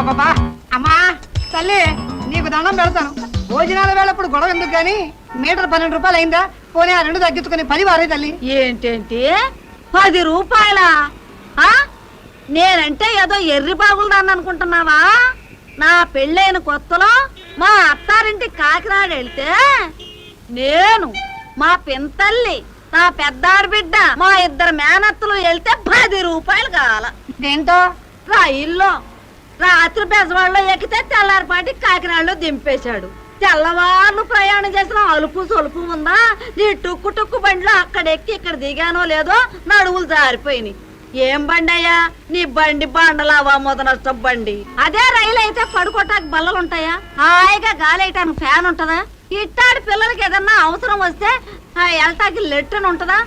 అబ్బబ్బబ్బా అమ్మా తల్లి నీకు దండం పెడతాను. భోజనాల వేళప్పుడు గొడవ ఎందుకు గాని? మీటర్ పన్నెండు రూపాయలు అయిందా? పోనీ ఆ రెండు తగ్గించుకుని పది వారే తల్లి. ఏంటేంటి? పది రూపాయల? నేనంటే ఏదో ఎర్రి బాగులదాన్ని అనుకుంటున్నావా? నా పెళ్ళైన కొత్తలో మా అత్తారింటి కాకినాడ వెళ్తే నేను మా పింతల్లి నా పెద్దాడి బిడ్డ మా ఇద్దరు మేనత్తలు వెళ్తే పది రూపాయలు కావాల. దేంతో? రైల్లో రాత్రి బెజవాడలో ఎక్కితే తెల్లారిపాటి కాకినాడలో దింపేశాడు. తెల్లవారు ప్రయాణం చేసిన అలుపు సొలుపు ఉందా? నీ టుక్కు టుక్కు బండిలో అక్కడ ఎక్కి ఇక్కడ దిగానో లేదో నడువులు జారిపోయినాయి. ఏం బండి అయ్యా నీ బండి బండలావా మొదనష్టం బండి? అదే రైలు అయితే పడుకోటానికి బల్లలు ఉంటాయా? హాయిగా గాలి వేయటానికి ఫ్యాన్ ఉంటదా? ఇట్టాడి పిల్లలకి ఏదన్నా అవసరం వస్తే ఆ లెట్రన్ ఉంటదా?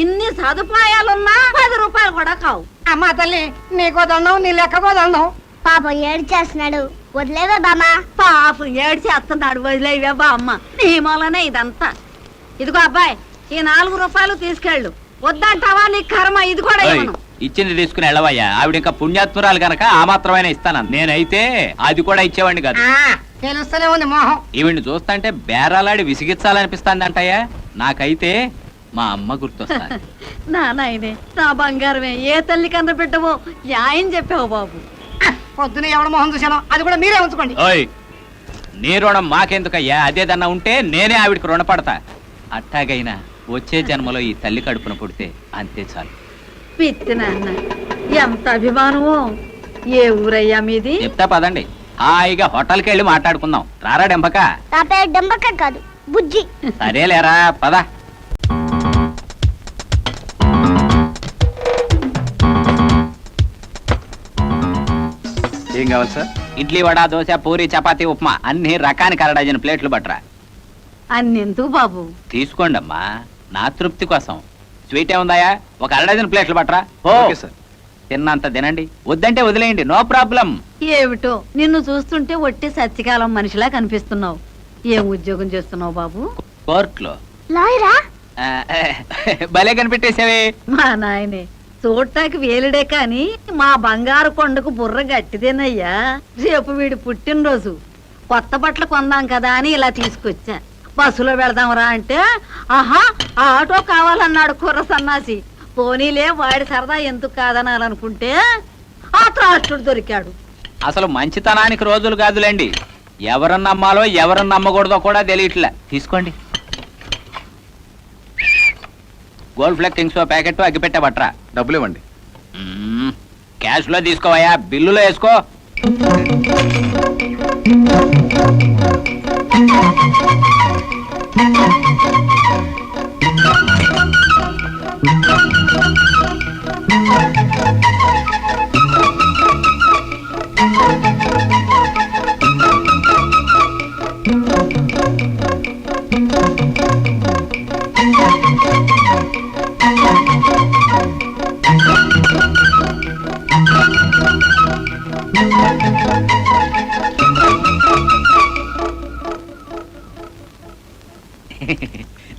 ఇన్ని సదుపాయాలున్నా పది రూపాయలు కూడా కావు. అమ్మా తల్లి నీకో దండం నీ లెక్కకో దండం. పాపం ఏడు చేస్తున్నాడు వదిలేవే బామా పాపం ఏడ్చి వస్తున్నాడు వదిలేవే బామ్మ. నీ మూలనే ఇదంతా. ఇదిగో అబ్బాయి ఈ నాలుగు రూపాయలు తీసుకెళ్ళు. వద్దంటావా? నీ కర్మ ఇది కూడా ఇవ్వను. ఇచ్చింది తీసుకుని వెళ్ళవయ్యా. ఆవిడ ఇంకా పుణ్యాత్మురాలు గనక ఆ మాత్రమైనా ఇస్తాను నేనైతే అది కూడా ఇచ్చేవాడిని కాదు. తెలుస్తూనే ఉంది మోహం. ఈవిడ్ని చూస్తుంటే బేరాలాడి విసిగించాలనిపిస్తాంది అంటయ్యా నాకైతే మా అమ్మ గుర్తొస్తాను నా నాయనే నా బంగారమే. ఏ తల్లి కన్న బిడ్డవో న్యాయం చెప్పావు బాబు. పొద్దున ఎవడ మొహం చూశాను అది కూడా మీరే ఉంచుకోండి. ఓయ్ నీ రుణం మాకెందుకయ్యా? అదేదన్నా ఉంటే నేనే ఆవిడకి రుణపడతా. అట్టాగైనా వచ్చే జన్మలో ఈ తల్లి కడుపున పుడితే అంతే చాలు. పిత్తి నాన్న ఎంత అభిమానమో. ఏ ఊరయ్యా మీది? చెప్తా పదండి. హాయిగా హోటల్కి వెళ్ళి మాట్లాడుకుందాం. రారా డెంపక నా పేరు డెంబక కాదు బుజ్జి. సరేలేరా పద. ఏం కావాలి సార్? ఇడ్లీ వడ దోశ పూరి చపాతీ ఉప్మా అన్ని రకానికి అర డజన్ ప్లేట్లు పట్టరా అన్నెందుకు బాబు? తీసుకోండి అమ్మా నా తృప్తి కోసం. స్వీట్ ఏముందాయా? ఒక అర డజన్ ప్లేట్లు పట్టరా ఓ ఓకే సార్. తిన్నంత తినండి. వద్దంటే వదిలేయండి నో ప్రాబ్లం. ఏమిటో? నిన్ను చూస్తుంటే ఒట్టి సత్యకాలం మనిషిలా కనిపిస్తున్నావు. ఏం ఉద్యోగం చేస్తున్నావు బాబు? కోర్టులో. లాయరా? ఆ, భలే కనిపెట్టేసావే మా నాయనే. చూడటానికి వేలుడే కాని మా బంగారు కొండకు బుర్ర గట్టిదేనయ్యా. రేపు వీడి పుట్టినరోజు. కొత్త బట్టలు కొందాం కదా అని ఇలా తీసుకొచ్చా. బస్సులో వెళదాంరా అంటే ఆహా ఆటో కావాలన్నాడు కుర్ర సన్నాసి. పోనీలే వాడి సరదా ఎందుకు కాదనాలనుకుంటే ఆ త్రాష్టుడు దొరికాడు. అసలు మంచితనానికి రోజులు కాదులేండి. ఎవరిని నమ్మాలో ఎవరిని నమ్మకూడదో కూడా తెలియట్లే. తీసుకోండి. గోల్డ్ ఫ్లెక్ కింగ్స్ ప్యాకెట్ అగ్గిపెట్టే పట్రా డబ్బులు ఇవ్వండి. క్యాష్లో తీసుకోవయ్యా. బిల్లులో వేసుకో.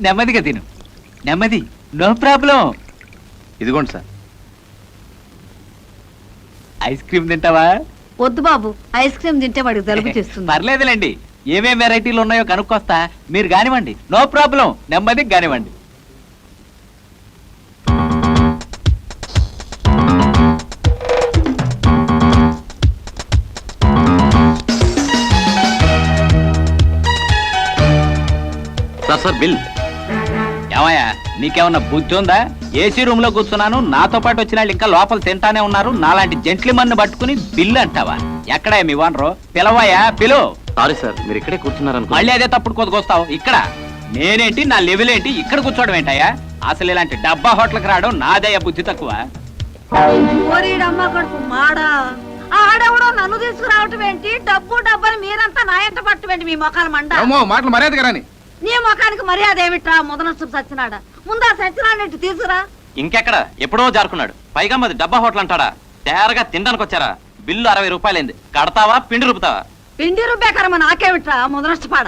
నెమ్మదిగా తిను. నెమ్మది. No problem. ఇదిగోండి సార్. ఐస్ క్రీమ్ తింటావా? వద్దు బాబు. ఐస్ క్రీమ్ తింటే వాడికి జలుబు చేస్తుంది. పర్లేదులేండి. ఏమేం వెరైటీలు ఉన్నాయో కనుక్కొస్తా. మీరు కానివ్వండి. No problem. నెమ్మదిగా కానివ్వండి. Sir bill. ఏమయ్యా నీకేమన్నా బుద్ధి ఉందా? ఏసీ రూమ్లో కూర్చున్నాను నాతో పాటు వచ్చిన వాళ్ళు ఇంకా లోపల తింటానే ఉన్నారు నాలాంటి జెంట్లిమన్ పట్టుకుని బిల్లు అంటావా? ఎక్కడా మీ వానరు పిలవయ్యా పిలు. సారీ సార్ మీరు ఇక్కడే కూర్చున్నారనుకో మళ్ళీ అదే తప్పుడు కొద్దుకొస్తావు ఇక్కడ. నేనేంటి నా లెవెల్ ఏంటి ఇక్కడ కూర్చోవడం ఏంటయ్యా? అసలు ఇలాంటి డబ్బా హోటల్కి రావడం నాదయ్యా బుద్ధి తక్కువ. ఆడెవడో నన్ను తీసుకురావటం ఏంటి? డబ్బు డబ్బని మీరంతా నా ఎంట పట్టమేంటి మీ మొఖాల మండ. మాటలు మర్యాద రాని. నీ ముఖానికి మర్యాద ఏమిట్రా ముదనష్టం సచ్చినాడా ముందా సచ్చినాడు తీసుకురా. ఇంకెక్కడ? ఎప్పుడో జారుకున్నాడు. పైగా మాది డబ్బా హోటల్ అంటాడా? తయారుగా తినడానికి వచ్చారా? బిల్లు అరవై రూపాయలైంది. కడతావా పిండి రుపుతావా పిండి రుబ్బే కర్మ నాకేమిట్రా ముదనష్టపాడ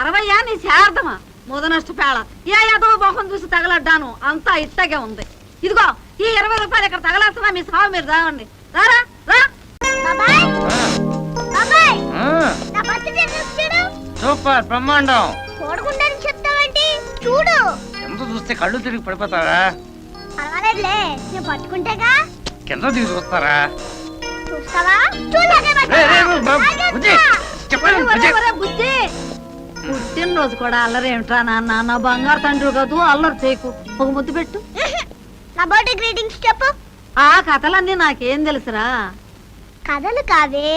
అరవయ్యా నీ శారదమా? ముదనష్ట పేళ. ఏ ఏదో మొహం చూసి తగలడ్డాను. అంతా ఇట్టగే ఉంది. ఇదిగో ఈ ఇరవై రూపాయలు ఇక్కడ తగలేస్తున్నా మీ సాగు మీరు రావండి. రారా? రా. సూపర్ బ్రహ్మాండం. చూడకుండానే చెప్తావేంటి? చూడు. ఎంత చూస్తే కళ్ళు తిరిగి పడిపోతారా? పర్వాలేదులే నేను పట్టుకుంటేగా. కింద తీసుకొస్తారా చూస్తావా? చూడలాగే రే, రే, రే, బాబు, బుజ్జి, చెప్పండి, ఒరే, బుజ్జి. ఒరే, బుజ్జి. పుట్టినరోజు కూడా అల్లరేమిట్రా నాన్న? నా బంగారు తండ్రి కాదు అల్లరి చేయకు. ఒక ముద్దు పెట్టు. నా బర్త్డే గ్రీటింగ్స్ చెప్పు. ఆ కథలన్నీ నాకేం తెలుసురా? కథలు కావే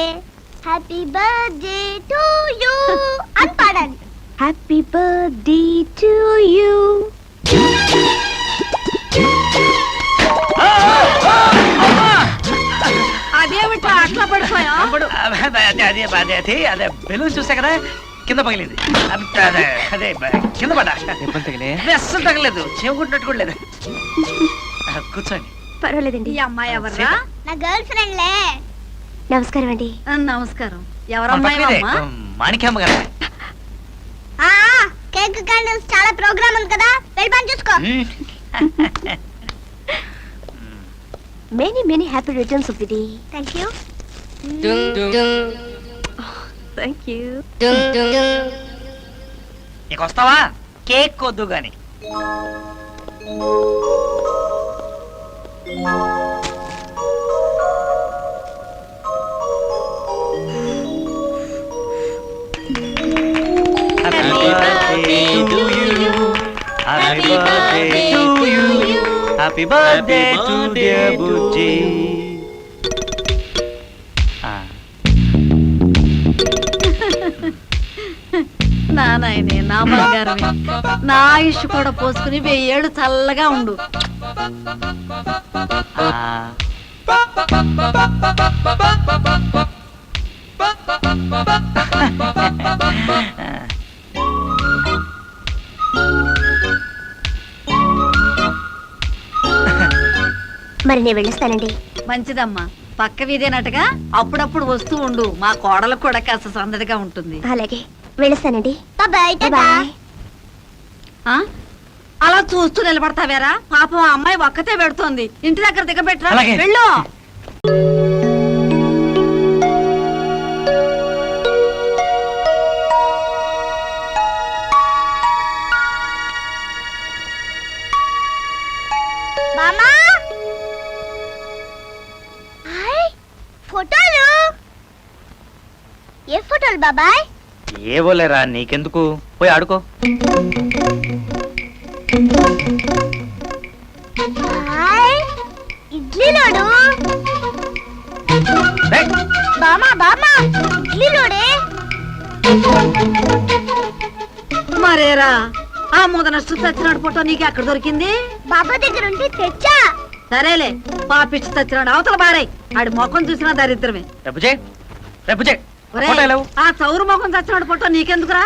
హ్యాపీ బర్త్డే టు యూ అని పాడాలి. హ్యాపీ బర్త్డే టు యూ అదేమిట్రా అట్లా పడిపోయా అప్పుడు అదే అదే అదే అదే బెలూన్ చూసా కదా కింద పగిలింది. అదే అదే కింద పడ్డా. అస్సలు తగలేదు. చెవుకుంటున్నట్టు కూడా లేదు. కూర్చోండి. పర్వాలేదండి. ఈ అమ్మాయి ఎవర్రా? నా గర్ల్ నమస్కారం అండి. ఆ, నమస్కారం. మన ఎవరమ్మాయి పక్కనే, అమ్మా? మాణిక్యమ్మ గారు. కేక్ క్యాండిల్స్ చాలా ప్రోగ్రామ్ ఉంది కదా. వెళ్ళి పని చూసుకో. Many many happy returns of the day thank you thank you నీకు వస్తావా కేక్ వద్దు గాని. Birthday to dear Bujji. Ah. నా నాయనే నా బంగారమే నా ఆయుష్ కూడా పోసుకుని వెయ్యేళ్ళు చల్లగా ఉండు. మరి నేను వెళ్ళిస్తానండి. మంచిదమ్మా. పక్క వీధేనట్టుగా అప్పుడప్పుడు వస్తూ ఉండు. మా కోడలకు కూడా కాస్త సందడిగా ఉంటుంది. అలాగే. వెళ్ళిస్తానండి. Bye bye. అలా చూస్తూ నిలబడతావేరా? పాపం ఆ అమ్మాయి ఒక్కతే పెడుతోంది. ఇంటి దగ్గర దిగబెట్టరా అలాగే. వెళ్ళు. మామా? హాయ్. ఫోటోలు? ఏ ఫోటోలు బాబాయ్? ఏవోలేరా నీకెందుకు? పోయి ఆడుకో. బామా బామా. ఇడ్లీ లోడే మరేరా? ఆ ముదనష్టు చచ్చినాడు ఫోటో నీకు ఎక్కడ దొరికింది? బాబా దగ్గర ఉంటే తెచ్చా. సరేలే పాపిచ్చి చచ్చినాడు అవతల బారాయ్ ఆడి ముఖం చూసినా దరిద్రమే. ఆ చౌరు ముఖం చచ్చినాడు ఫోటో నీకెందుకురా?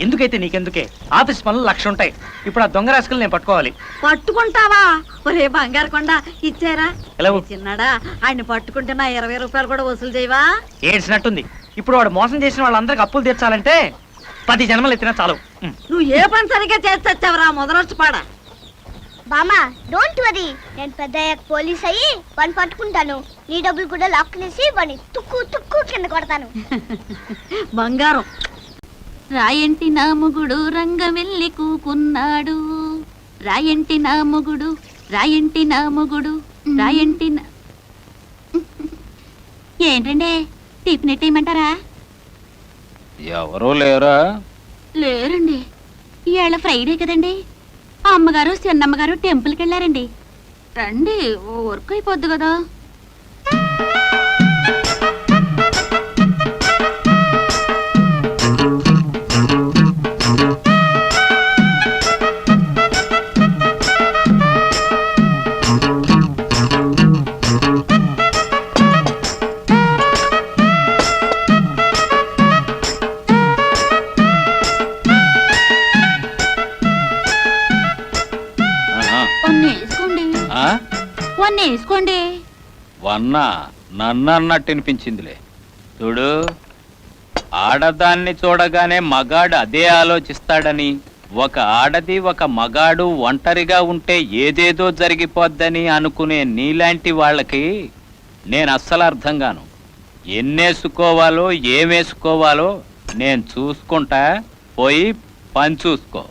ఎందుకైతే నీకెందుకే? ఆఫీస్ పనులు లక్ష ఉంటాయి. ఇప్పుడు ఆ దొంగ రాసుకులు నేను పట్టుకోవాలి. పట్టుకుంటావా? ఒరే బంగారు కొండ ఇచ్చారా? ఎలా చిన్నాడా ఆయన్ని పట్టుకుంటే నా ఇరవై రూపాయలు కూడా వసూలు చేయవా? ఏడ్చినట్టుంది. ఇప్పుడు వాడు మోసం చేసిన వాళ్ళందరికి అప్పులు తీర్చాలంటే పది జన్మలు ఎత్తినా చాలు. ఉమ్. నువ్వు ఏ పని సరిగ్గా చేసి తెచ్చావురా? మొదలొచ్చి పాడ. బామా డోంట్ వరీ. నేను పెద్ద పోలీస్ అయ్యి వాడిని పట్టుకుంటాను. నీ డబ్బులు కూడా లాక్కునేసి వాడిని తుక్కు తుక్కు కింద కొడతాను. బంగారం. రాయంటి నా మొగుడు రంగవెల్లి కూకున్నాడు. రాయంటి నా మొగుడు రాయంటి నా మొగుడు రాయంటి నా ఏంటండి? టిఫిన్ ఎట్టేయమంటారా ఎవరూ లేరా? లేరండి. ఇవాళ ఫ్రైడే కదండి. అమ్మగారు చిన్నమ్మగారు టెంపుల్కి వెళ్ళారండి రండి ఓ వర్క్ అయిపోద్ది కదా. అన్న నన్ను అన్నట్టు అనిపించిందిలే చూడు ఆడదాన్ని చూడగానే మగాడు అదే ఆలోచిస్తాడని ఒక ఆడది ఒక మగాడు ఒంటరిగా ఉంటే ఏదేదో జరిగిపోద్దని అనుకునే నీలాంటి వాళ్ళకి నేను అస్సలు అర్థం గాను ఎన్నేసుకోవాలో ఏమేసుకోవాలో నేను చూసుకుంటా పోయి పని చూసుకో.